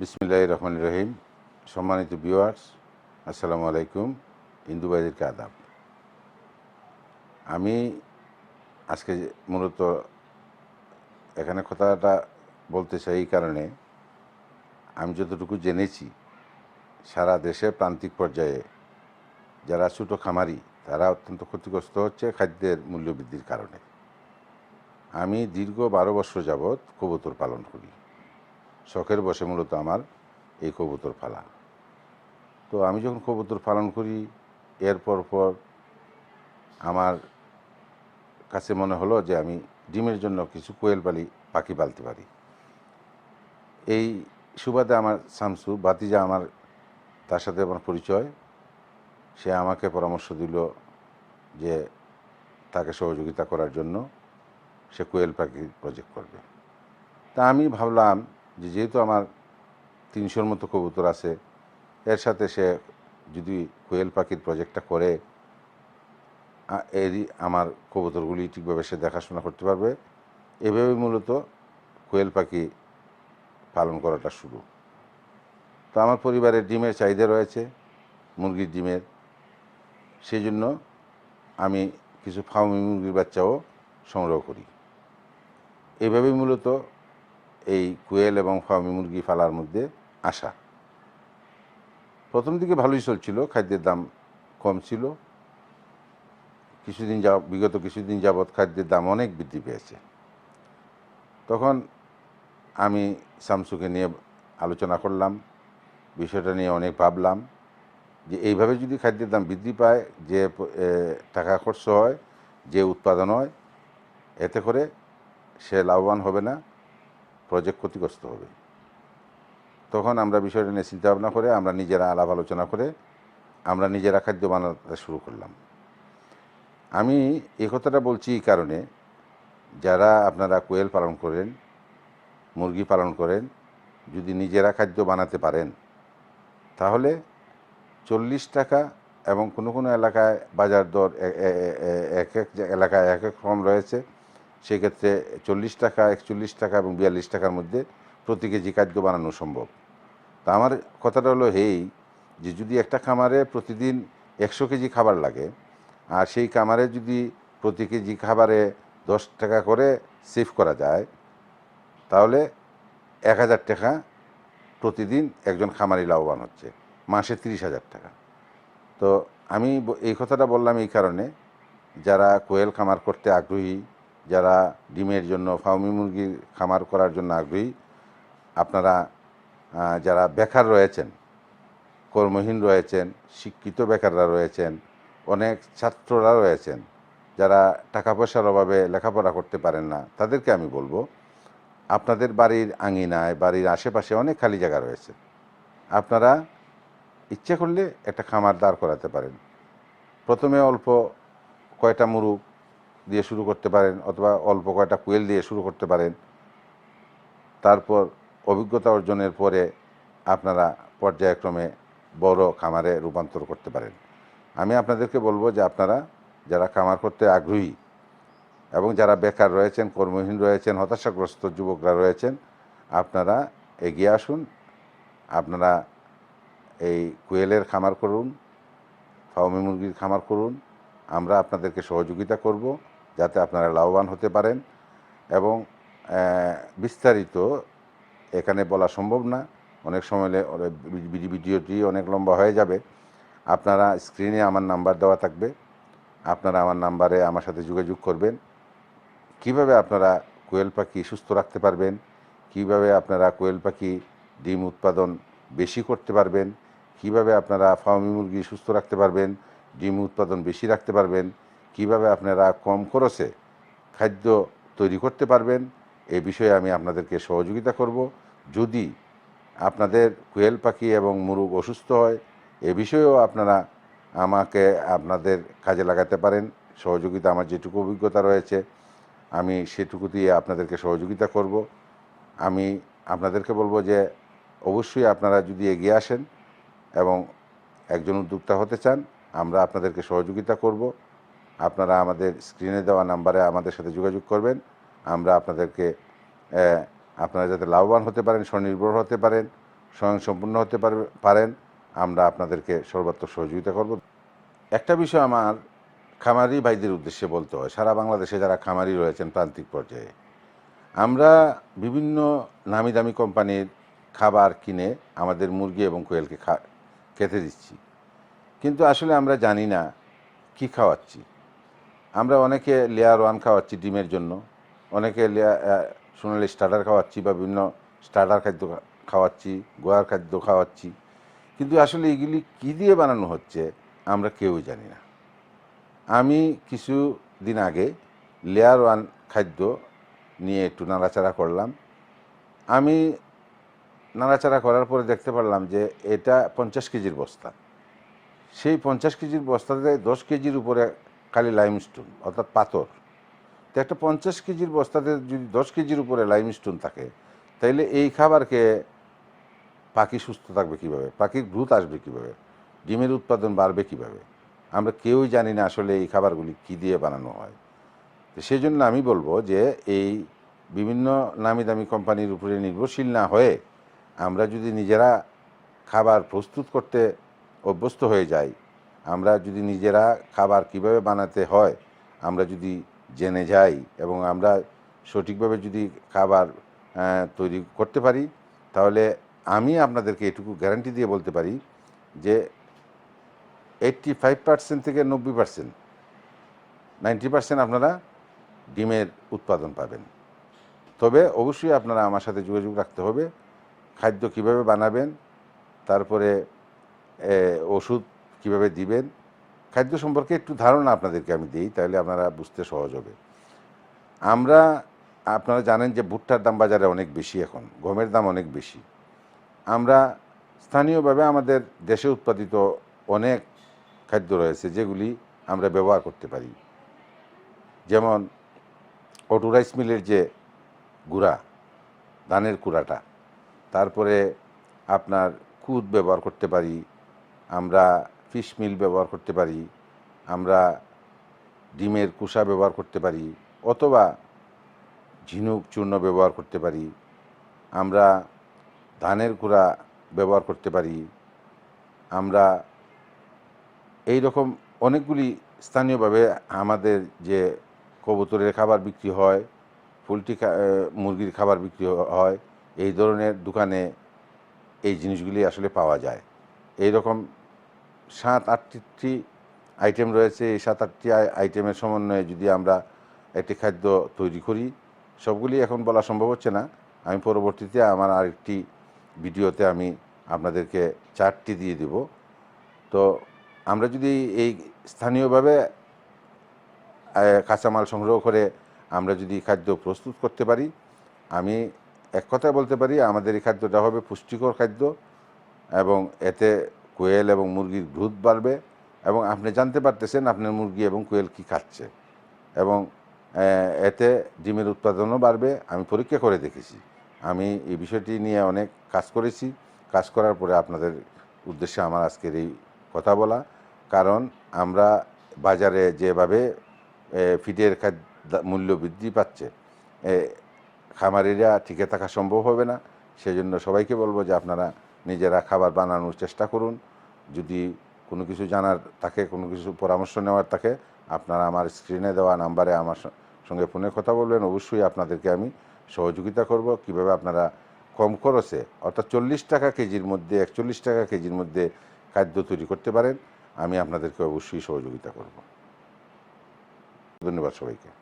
বিসমিল্লাহ রহমান রহিম। সম্মানিত ভিউয়ার্স আসসালামু আলাইকুম। হিন্দু ভাইদেরকে আদাব। আমি আজকে মূলত এখানে কথাটা বলতে চাই এই কারণে, আমি যতটুকু জেনেছি, সারা দেশে প্রান্তিক পর্যায়ে যারা ছোটো খামারি, তারা অত্যন্ত ক্ষতিগ্রস্ত হচ্ছে খাদ্যের মূল্য বৃদ্ধির কারণে। আমি দীর্ঘ বারো বছর যাবৎ কবুতর পালন করি। শখের বসে মূলত আমার এই কবুতর ফালা তো আমি যখন কবুতর পালন করি, এরপর পর আমার কাছে মনে হলো যে আমি ডিমের জন্য কিছু কোয়েল পালি পাখি পালতে পারি। এই সুবাদে আমার শামসু বাতিজা আমার, তার সাথে আমার পরিচয়। সে আমাকে পরামর্শ দিল যে তাকে সহযোগিতা করার জন্য সে কোয়েল পাখি প্রজেক্ট করবে। তা আমি ভাবলাম যে যেহেতু আমার তিনশোর মতো কবুতর আছে, এর সাথে সে যদি কোয়েল পাখির প্রজেক্টটা করে এরই আমার কবুতরগুলি ঠিকভাবে সে দেখাশোনা করতে পারবে। এভাবে মূলত কোয়েল পাখি পালন করাটা শুরু। তো আমার পরিবারের ডিমের চাহিদা রয়েছে, মুরগির ডিমের। সেই জন্য আমি কিছু ফার্মি মুরগির বাচ্চাও সংগ্রহ করি। এভাবেই মূলত এই কোয়েল এবং ফার্মি মুরগি ফালার মধ্যে আসা। প্রথম দিকে ভালোই চলছিল, খাদ্যের দাম কম ছিল। কিছুদিন যা বিগত কিছুদিন যাবৎ খাদ্যের দাম অনেক বৃদ্ধি পেয়েছে। তখন আমি শামসুকে নিয়ে আলোচনা করলাম, বিষয়টা নিয়ে অনেক ভাবলাম যে এইভাবে যদি খাদ্যের দাম বৃদ্ধি পায়, যে টাকা খরচ হয়, যে উৎপাদন হয়, এতে করে সে লাভবান হবে না। প্রজেক্ট ক্ষতিগ্রস্ত হবে। তখন আমরা বিষয়টা নিয়ে চিন্তা ভাবনা করে আমরা নিজেরা আলাপ আলোচনা করে আমরা নিজেরা খাদ্য বানাতে শুরু করলাম। আমি এই কথাটা বলছি এই কারণে, যারা আপনারা কোয়েল পালন করেন, মুরগি পালন করেন, যদি নিজেরা খাদ্য বানাতে পারেন, তাহলে চল্লিশ টাকা এবং কোনো কোনো এলাকায় বাজার দর এ- এ- এ- এ- এক এক এলাকায় এক এক রকম রয়েছে। সেক্ষেত্রে চল্লিশ টাকা, একচল্লিশ টাকা এবং বিয়াল্লিশ টাকার মধ্যে প্রতি কেজি খাদ্য বানানো সম্ভব। তা আমার কথাটা হলো এই যে যদি একটা খামারে প্রতিদিন একশো কেজি খাবার লাগে, আর সেই খামারে যদি প্রতি কেজি খাবারে দশ টাকা করে সেভ করা যায়, তাহলে এক হাজার টাকা প্রতিদিন একজন খামারি লাভবান হচ্ছে। মাসে তিরিশ হাজার টাকা। তো আমি এই কথাটা বললাম এই কারণে, যারা কোয়েল খামার করতে আগ্রহী যারা ডিমের জন্য ফার্মি মুরগির খামার করার জন্য আগ্রহী, আপনারা যারা বেকার রয়েছেন, কর্মহীন রয়েছেন, শিক্ষিত বেকাররা রয়েছেন, অনেক ছাত্ররা রয়েছেন, যারা টাকা পয়সার অভাবে লেখাপড়া করতে পারেন না, তাদেরকে আমি বলব, আপনাদের বাড়ির আঙিনায়, বাড়ির আশেপাশে অনেক খালি জায়গা রয়েছে। আপনারা ইচ্ছে করলে একটা খামার দাঁড় করাতে পারেন। প্রথমে অল্প কয়টা মুরুগ দিয়ে শুরু করতে পারেন অথবা অল্প কয়টা কুয়েল দিয়ে শুরু করতে পারেন। তারপর অভিজ্ঞতা অর্জনের পরে আপনারা পর্যায়ক্রমে বড় খামারে রূপান্তর করতে পারেন। আমি আপনাদেরকে বলব যে আপনারা যারা খামার করতে আগ্রহী এবং যারা বেকার রয়েছেন, কর্মহীন রয়েছেন, হতাশাগ্রস্ত যুবকরা রয়েছেন, আপনারা এগিয়ে আসুন। আপনারা এই কোয়েলের খামার করুন ফার্মি মুরগির খামার করুন। আমরা আপনাদেরকে সহযোগিতা করব। যাতে আপনারা লাভবান হতে পারেন এবং বিস্তারিত এখানে বলা সম্ভব না। অনেক সময় ভিডিওটি অনেক লম্বা হয়ে যাবে। আপনারা স্ক্রিনে আমার নাম্বার দেওয়া থাকবে। আপনারা আমার নাম্বারে আমার সাথে যোগাযোগ করবেন। কীভাবে আপনারা কোয়েল পাখি সুস্থ রাখতে পারবেন? কীভাবে আপনারা কোয়েল পাখি ডিম উৎপাদন বেশি করতে পারবেন? কীভাবে আপনারা ফার্মি মুরগি সুস্থ রাখতে পারবেন? ডিম উৎপাদন বেশি রাখতে পারবেন? কীভাবে আপনারা কম খরচে খাদ্য তৈরি করতে পারবেন, এ বিষয়ে আমি আপনাদেরকে সহযোগিতা করব। যদি আপনাদের কোয়েল পাখি এবং মুরুগ অসুস্থ হয়, এ বিষয়েও আপনারা আমাকে আপনাদের কাজে লাগাতে পারেন। সহযোগিতা আমার যেটুকু অভিজ্ঞতা রয়েছে, আমি সেটুকু দিয়ে আপনাদেরকে সহযোগিতা করব। আমি আপনাদেরকে বলব যে, অবশ্যই আপনারা যদি এগিয়ে আসেন এবং একজন উদ্যোক্তা হতে চান, আমরা আপনাদেরকে সহযোগিতা করব। আপনারা আমাদের স্ক্রিনে দেওয়া নাম্বারে আমাদের সাথে যোগাযোগ করবেন। আমরা আপনাদেরকে আপনারা যাতে লাভবান হতে পারেন, স্বনির্ভর হতে পারেন, স্বয়ংসম্পূর্ণ হতে পারেন, আমরা আপনাদেরকে সর্বাত্মক সহযোগিতা করব। একটা বিষয় আমার খামারি ভাইদের উদ্দেশ্যে বলতে হয়, সারা বাংলাদেশে যারা খামারি রয়েছেন প্রান্তিক পর্যায়ে, আমরা বিভিন্ন নামি দামি কোম্পানির খাবার কিনে আমাদের মুরগি এবং কোয়েলকে খা, খেতে দিচ্ছি। কিন্তু আসলে আমরা জানি না কি খাওয়াচ্ছি। আমরা অনেকে লেয়ার ওয়ান খাওয়াচ্ছি ডিমের জন্য, অনেকে লেয়ার সোনালি স্টার্টার খাওয়াচ্ছি বা বিভিন্ন স্টার্টার খাদ্য খাওয়াচ্ছি, গোয়ার খাদ্য খাওয়াচ্ছি। কিন্তু আসলে এগুলি কী দিয়ে বানানো হচ্ছে, আমরা কেউই জানি না। আমি কিছু দিন আগে লেয়ার ওয়ান খাদ্য নিয়ে একটু নাড়াচাড়া করলাম। আমি নাড়াচাড়া করার পরে দেখতে পারলাম যে এটা পঞ্চাশ কেজির বস্তা। সেই পঞ্চাশ কেজির বস্তাতে দশ কেজির উপরে খালি লাইমস্টোন অর্থাৎ পাথর। তো একটা পঞ্চাশ কেজির বস্তাতে যদি দশ কেজির উপরে লাইমস্টোন থাকে, তাইলে এই খাবারকে পাখি সুস্থ থাকবে কীভাবে? পাখির গ্রুথ আসবে কীভাবে? ডিমের উৎপাদন বাড়বে কীভাবে? আমরা কেউই জানি না আসলে এই খাবারগুলি কী দিয়ে বানানো হয়। তো সেই জন্য আমি বলব যে এই বিভিন্ন নামি দামি কোম্পানির উপরে নির্ভরশীল না হয়ে আমরা যদি নিজেরা খাবার প্রস্তুত করতে অভ্যস্ত হয়ে যাই আমরা যদি নিজেরা খাবার কীভাবে বানাতে হয়, আমরা যদি জেনে যাই এবং আমরা সঠিকভাবে যদি খাবার তৈরি করতে পারি, তাহলে আমি আপনাদেরকে এটুকু গ্যারান্টি দিয়ে বলতে পারি যে এইট্টি ফাইভ পার্সেন্ট থেকে নব্বই পার্সেন্ট নাইনটি পার্সেন্ট আপনারা ডিমের উৎপাদন পাবেন। তবে অবশ্যই আপনারা আমার সাথে যোগাযোগ রাখতে হবে, খাদ্য কীভাবে বানাবেন, তারপরে ওষুধ কীভাবে দিবেন? খাদ্য সম্পর্কে একটু ধারণা আপনাদেরকে আমি দিই, তাহলে আপনারা বুঝতে সহজ হবে। আমরা, আপনারা জানেন যে ভুট্টার দাম বাজারে অনেক বেশি এখন, গমের দাম অনেক বেশি। আমরা স্থানীয়ভাবে আমাদের দেশে উৎপাদিত অনেক খাদ্য রয়েছে যেগুলি আমরা ব্যবহার করতে পারি। যেমন অটো রাইস মিলের যে গুঁড়া, ধানের কুড়াটা তারপরে আপনার কুদ ব্যবহার করতে পারি। আমরা ফিশ মিল ব্যবহার করতে পারি, আমরা ডিমের কুসা ব্যবহার করতে পারি, অথবা ঝিনুক চূর্ণ ব্যবহার করতে পারি, আমরা ধানের কুড়া ব্যবহার করতে পারি, আমরা এই রকম অনেকগুলি স্থানীয়ভাবে আমাদের যে কবুতরের খাবার বিক্রি হয়, পোলট্রি মুরগির খাবার বিক্রি হয়, এই ধরনের দোকানে এই জিনিসগুলি আসলে পাওয়া যায়। এই রকম সাত আটটি আইটেম রয়েছে। এই সাত আটটি আই- আইটেমের সমন্বয়ে যদি আমরা একটি খাদ্য তৈরি করি, সবগুলি এখন বলা সম্ভব হচ্ছে না। আমি পরবর্তীতে আমার আরেকটি ভিডিওতে আমি আপনাদেরকে চারটি দিয়ে দেব। তো আমরা যদি এই স্থানীয়ভাবে কাঁচামাল সংগ্রহ করে আমরা যদি খাদ্য প্রস্তুত করতে পারি, আমি এক কথায় বলতে পারি, আমাদের এই খাদ্যটা হবে পুষ্টিকর খাদ্য এবং এতে কোয়েল এবং মুরগির গ্রোথ বাড়বে এবং আপনি জানতে পারতেছেন আপনার মুরগি এবং কোয়েল কি খাচ্ছে এবং এতে ডিমের উৎপাদনও বাড়বে, আমি পরীক্ষা করে দেখেছি। আমি এই বিষয়টি নিয়ে অনেক কাজ করেছি। কাজ করার পরে আপনাদের উদ্দেশ্যে আমার আজকের এই কথা বলা। কারণ আমরা বাজারে যেভাবে ফিডের খাদ্য মূল্য বৃদ্ধি পাচ্ছে খামারিরা টিকে থাকা সম্ভব হবে না। সেজন্য সবাইকে বলব যে আপনারা নিজেরা খাবার বানানোর চেষ্টা করুন। যদি কোনো কিছু জানার থাকে, কোনো কিছু পরামর্শ নেওয়ার থাকে, আপনারা আমার স্ক্রিনে দেওয়া নাম্বারে আমার সঙ্গে ফোনে কথা বলবেন। অবশ্যই আপনাদেরকে আমি সহযোগিতা করব। কীভাবে আপনারা কম খরচে, অর্থাৎ চল্লিশ টাকা কেজির মধ্যে, একচল্লিশ টাকা কেজির মধ্যে খাদ্য তৈরি করতে পারেন, আমি আপনাদেরকে অবশ্যই সহযোগিতা করব। ধন্যবাদ সবাইকে।